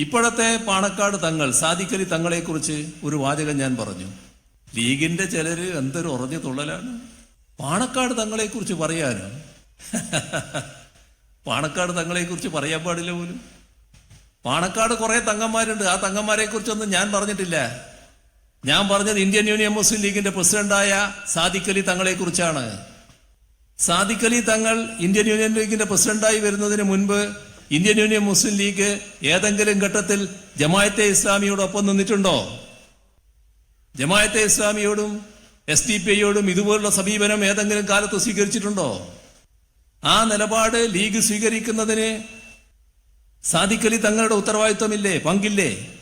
ഇപ്പോഴത്തെ പാണക്കാട് തങ്ങൾ സാദിക്കലി തങ്ങളെക്കുറിച്ച് ഒരു വാചകം ഞാൻ പറഞ്ഞു. ലീഗിന്റെ ചിലര് എന്തൊരു ഉറഞ്ഞ തുള്ളലാണ്. പാണക്കാട് തങ്ങളെക്കുറിച്ച് പറയാനോ? പാണക്കാട് തങ്ങളെക്കുറിച്ച് പറയാൻ പാടില്ല പോലും. പാണക്കാട് കുറെ തങ്ങന്മാരുണ്ട്. ആ തങ്ങന്മാരെ കുറിച്ചൊന്നും ഞാൻ പറഞ്ഞിട്ടില്ല. ഞാൻ പറഞ്ഞത് ഇന്ത്യൻ യൂണിയൻ മുസ്ലിം ലീഗിന്റെ പ്രസിഡന്റായ സാദിഖലി തങ്ങളെക്കുറിച്ചാണ്. സാദിഖലി തങ്ങൾ ഇന്ത്യൻ യൂണിയൻ ലീഗിന്റെ പ്രസിഡന്റായി വരുന്നതിന് മുൻപ് ഇന്ത്യൻ യൂണിയൻ മുസ്ലിം ലീഗ് ഏതെങ്കിലും ഘട്ടത്തിൽ ജമായത്തെ ഇസ്ലാമിയോടൊപ്പം നിന്നിട്ടുണ്ടോ? ജമായത്തെ ഇസ്ലാമിയോടും എസ് ഡി പി ഐയോടും ഇതുപോലുള്ള സമീപനം ഏതെങ്കിലും കാലത്ത് സ്വീകരിച്ചിട്ടുണ്ടോ? ആ നിലപാട് ലീഗ് സ്വീകരിക്കുന്നതിന് സാധിക്കലി തങ്ങളുടെ ഉത്തരവാദിത്വമില്ലേ? പങ്കില്ലേ?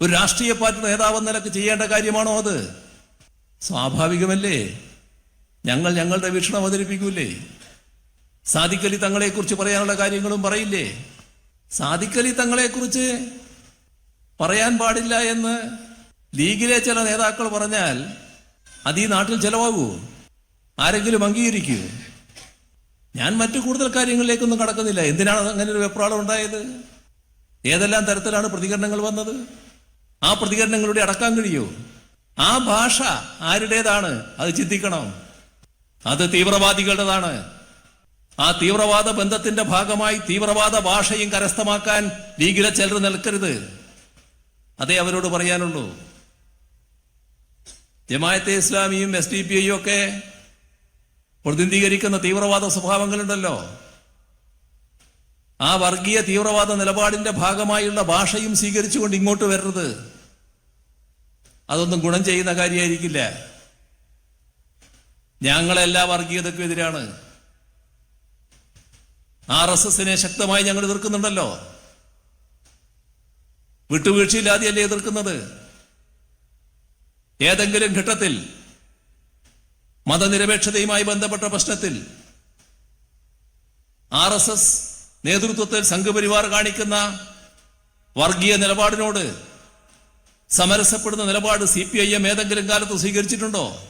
ഒരു രാഷ്ട്രീയ പാർട്ടി നേതാവെന്ന നിലയ്ക്ക് ചെയ്യേണ്ട കാര്യമാണോ അത്? സ്വാഭാവികമല്ലേ? ഞങ്ങൾ ഞങ്ങളുടെ വീക്ഷണം അവതരിപ്പിക്കൂലേ? സാദിഖലി തങ്ങളെക്കുറിച്ച് പറയാനുള്ള കാര്യങ്ങളും പറയില്ലേ? സാദിഖലി തങ്ങളെക്കുറിച്ച് പറയാൻ പാടില്ല എന്ന് ലീഗിലെ ചില നേതാക്കൾ പറഞ്ഞാൽ അത് ഈ നാട്ടിൽ ചെലവാകൂ. ആരെങ്കിലും അംഗീകരിക്കൂ. ഞാൻ മറ്റു കൂടുതൽ കാര്യങ്ങളിലേക്കൊന്നും കടക്കുന്നില്ല. എന്തിനാണ് അങ്ങനെ ഒരു വെപ്രാളം ഉണ്ടായത്? ഏതെല്ലാം തരത്തിലാണ് പ്രതികരണങ്ങൾ വന്നത്? ആ പ്രതികരണങ്ങളുടെ അടക്കാൻ കഴിയൂ? ആ ഭാഷ ആരുടേതാണ്? അത് ചിന്തിക്കണം. അത് തീവ്രവാദികളുടേതാണ്. ആ തീവ്രവാദ ബന്ധത്തിന്റെ ഭാഗമായി തീവ്രവാദ ഭാഷയും കരസ്ഥമാക്കാൻ ലീഗിലെ ചിലർ നിൽക്കരുത്. അതേ അവരോട് പറയാനുള്ളൂ. ജമായത്തെ ഇസ്ലാമിയും എസ് ഡി പി ഐയും ഒക്കെ പ്രതിനിധീകരിക്കുന്ന തീവ്രവാദ സ്വഭാവങ്ങളുണ്ടല്ലോ. ആ വർഗീയ തീവ്രവാദ നിലപാടിന്റെ ഭാഗമായുള്ള ഭാഷയും സ്വീകരിച്ചുകൊണ്ട് ഇങ്ങോട്ട് വരരുത്. അതൊന്നും ഗുണം ചെയ്യുന്ന കാര്യമായിരിക്കില്ല. ഞങ്ങളെല്ലാ വർഗീയതയ്ക്കും എതിരാണ്. ആർ എസ് എസിനെ ശക്തമായി ഞങ്ങൾ എതിർക്കുന്നുണ്ടല്ലോ. വിട്ടുവീഴ്ചയില്ലാതെയല്ലേ എതിർക്കുന്നത്? ഏതെങ്കിലും ഘട്ടത്തിൽ മതനിരപേക്ഷതയുമായി ബന്ധപ്പെട്ട പ്രശ്നത്തിൽ ആർ എസ് എസ് നേതൃത്വത്തിൽ സംഘപരിവാർ കാണിക്കുന്ന വർഗീയ നിലപാടിനോട് സമരസപ്പെടുന്ന നിലപാട് സി പി ഐ എം ഏതെങ്കിലും കാലത്ത് സ്വീകരിച്ചിട്ടുണ്ടോ?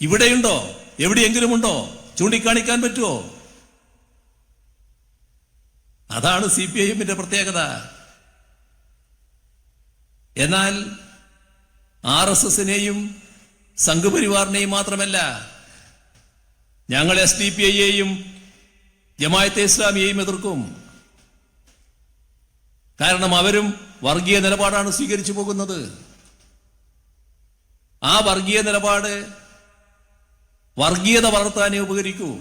ഇവിടെയുണ്ടോ? എവിടെയെങ്കിലും ഉണ്ടോ ചൂണ്ടിക്കാണിക്കാൻ പറ്റുമോ? അതാണ് സി പി ഐ എമ്മിന്റെ പ്രത്യേകത. എന്നാൽ ആർ എസ് എസിനെയും സംഘപരിവാറിനെയും മാത്രമല്ല ഞങ്ങൾ എസ് ഡി പി ഐയെയും ജമായത്തെ ഇസ്ലാമിയെയും എതിർക്കും. കാരണം അവരും വർഗീയ നിലപാടാണ് സ്വീകരിച്ചു പോകുന്നത്. ആ വർഗീയ നിലപാട് വർഗീയത വളർത്താനേ ഉപകരിക്കൂ.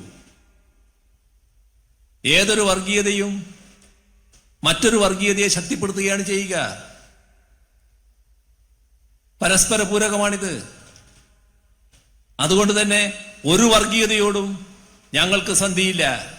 ഏതൊരു വർഗീയതയും മറ്റൊരു വർഗീയതയെ ശക്തിപ്പെടുത്തുകയാണ് ചെയ്യുക. പരസ്പര പൂരകമാണിത്. അതുകൊണ്ട് തന്നെ ഒരു വർഗീയതയോടും ഞങ്ങൾക്ക് സന്ധിയില്ല.